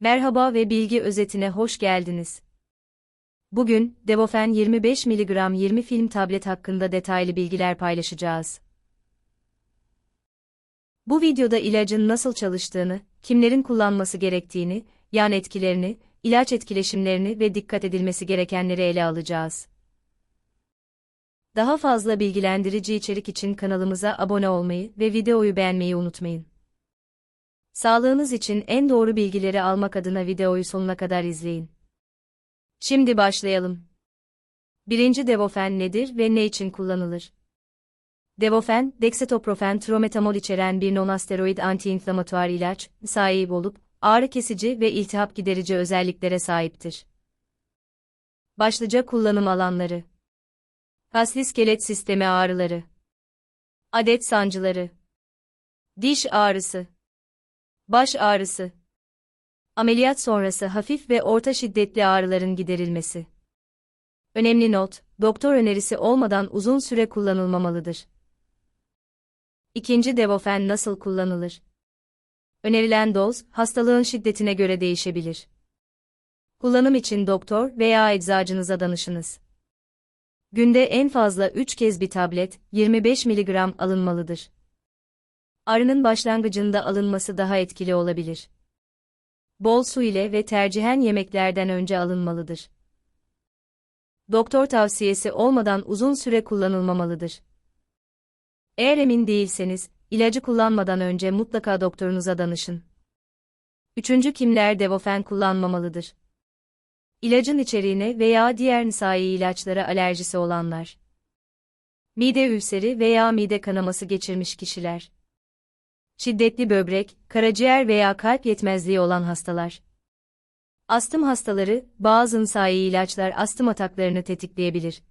Merhaba ve bilgi özetine hoş geldiniz. Bugün, Devofen 25 mg 20 film tablet hakkında detaylı bilgiler paylaşacağız. Bu videoda ilacın nasıl çalıştığını, kimlerin kullanması gerektiğini, yan etkilerini, ilaç etkileşimlerini ve dikkat edilmesi gerekenleri ele alacağız. Daha fazla bilgilendirici içerik için kanalımıza abone olmayı ve videoyu beğenmeyi unutmayın. Sağlığınız için en doğru bilgileri almak adına videoyu sonuna kadar izleyin. Şimdi başlayalım. Birinci Devofen nedir ve ne için kullanılır? Devofen, dextroprofen trometamol içeren bir non-asteroid anti-inflamatuar ilaç, sahip olup, ağrı kesici ve iltihap giderici özelliklere sahiptir. Başlıca kullanım alanları Kas-iskelet sistemi ağrıları Adet sancıları Diş ağrısı Baş ağrısı. Ameliyat sonrası hafif ve orta şiddetli ağrıların giderilmesi. Önemli not, doktor önerisi olmadan uzun süre kullanılmamalıdır. İkinci Devofen nasıl kullanılır? Önerilen doz, hastalığın şiddetine göre değişebilir. Kullanım için doktor veya eczacınıza danışınız. Günde en fazla 3 kez bir tablet, 25 mg alınmalıdır. Arının başlangıcında alınması daha etkili olabilir. Bol su ile ve tercihen yemeklerden önce alınmalıdır. Doktor tavsiyesi olmadan uzun süre kullanılmamalıdır. Eğer emin değilseniz, ilacı kullanmadan önce mutlaka doktorunuza danışın. Üçüncü kimler Devofen kullanmamalıdır? İlacın içeriğine veya diğer nisai ilaçlara alerjisi olanlar. Mide ülseri veya mide kanaması geçirmiş kişiler şiddetli böbrek, karaciğer veya kalp yetmezliği olan hastalar. Astım hastaları, bazı nsai ilaçlar astım ataklarını tetikleyebilir.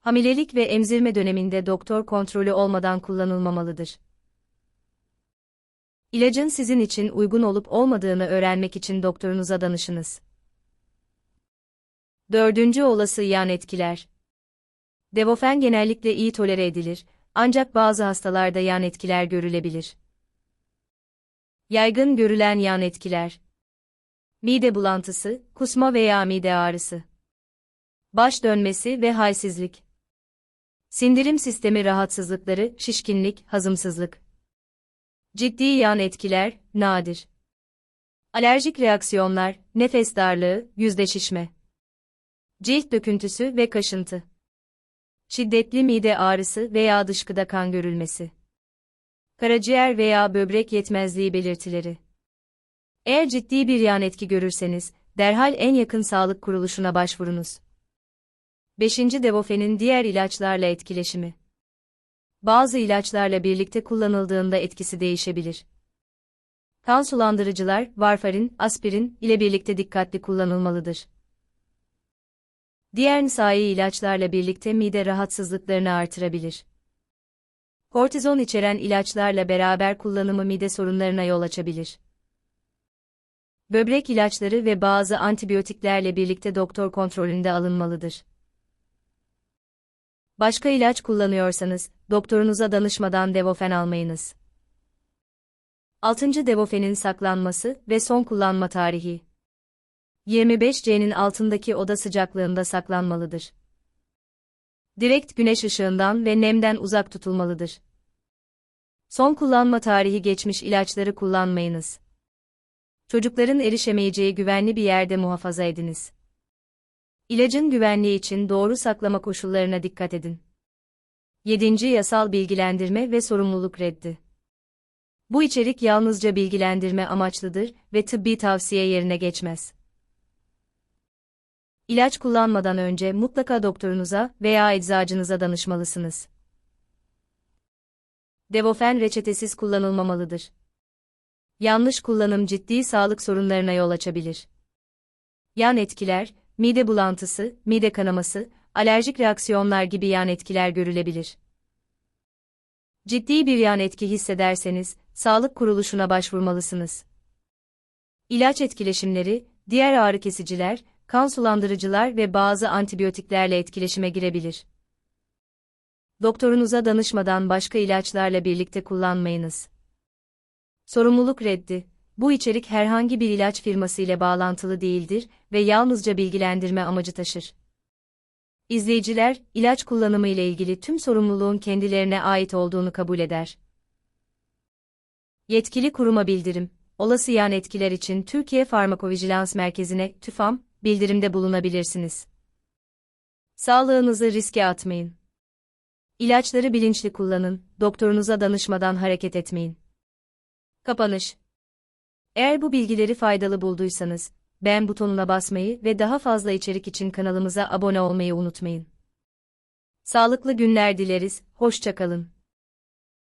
Hamilelik ve emzirme döneminde doktor kontrolü olmadan kullanılmamalıdır. İlacın sizin için uygun olup olmadığını öğrenmek için doktorunuza danışınız. Dördüncü olası yan etkiler. Devofen genellikle iyi tolere edilir, ancak bazı hastalarda yan etkiler görülebilir. Yaygın görülen yan etkiler. Mide bulantısı, kusma veya mide ağrısı. Baş dönmesi ve halsizlik. Sindirim sistemi rahatsızlıkları, şişkinlik, hazımsızlık. Ciddi yan etkiler, nadir. Alerjik reaksiyonlar, nefes darlığı, yüzde şişme. Cilt döküntüsü ve kaşıntı şiddetli mide ağrısı veya dışkıda kan görülmesi. Karaciğer veya böbrek yetmezliği belirtileri. Eğer ciddi bir yan etki görürseniz, derhal en yakın sağlık kuruluşuna başvurunuz. 5. Devofenin diğer ilaçlarla etkileşimi. Bazı ilaçlarla birlikte kullanıldığında etkisi değişebilir. Kan sulandırıcılar, varfarin, aspirin ile birlikte dikkatli kullanılmalıdır. Diğer nisai ilaçlarla birlikte mide rahatsızlıklarını artırabilir. Kortizon içeren ilaçlarla beraber kullanımı mide sorunlarına yol açabilir. Böbrek ilaçları ve bazı antibiyotiklerle birlikte doktor kontrolünde alınmalıdır. Başka ilaç kullanıyorsanız, doktorunuza danışmadan Devofen almayınız. 6. Devofen'in saklanması ve son kullanma tarihi 25C'nin altındaki oda sıcaklığında saklanmalıdır. Direkt güneş ışığından ve nemden uzak tutulmalıdır. Son kullanma tarihi geçmiş ilaçları kullanmayınız. Çocukların erişemeyeceği güvenli bir yerde muhafaza ediniz. İlacın güvenliği için doğru saklama koşullarına dikkat edin. 7. Yasal bilgilendirme ve sorumluluk reddi. Bu içerik yalnızca bilgilendirme amaçlıdır ve tıbbi tavsiye yerine geçmez. İlaç kullanmadan önce mutlaka doktorunuza veya eczacınıza danışmalısınız. Devofen reçetesiz kullanılmamalıdır. Yanlış kullanım ciddi sağlık sorunlarına yol açabilir. Yan etkiler, mide bulantısı, mide kanaması, alerjik reaksiyonlar gibi yan etkiler görülebilir. Ciddi bir yan etki hissederseniz, sağlık kuruluşuna başvurmalısınız. İlaç etkileşimleri, diğer ağrı kesiciler, kan sulandırıcılar ve bazı antibiyotiklerle etkileşime girebilir. Doktorunuza danışmadan başka ilaçlarla birlikte kullanmayınız. Sorumluluk reddi. Bu içerik herhangi bir ilaç firması ile bağlantılı değildir ve yalnızca bilgilendirme amacı taşır. İzleyiciler, ilaç kullanımı ile ilgili tüm sorumluluğun kendilerine ait olduğunu kabul eder. Yetkili kuruma bildirim. Olası yan etkiler için Türkiye Farmakovijilans Merkezi'ne TÜFAM bildirimde bulunabilirsiniz. Sağlığınızı riske atmayın. İlaçları bilinçli kullanın, doktorunuza danışmadan hareket etmeyin. Kapanış Eğer bu bilgileri faydalı bulduysanız, beğen butonuna basmayı ve daha fazla içerik için kanalımıza abone olmayı unutmayın. Sağlıklı günler dileriz, hoşça kalın.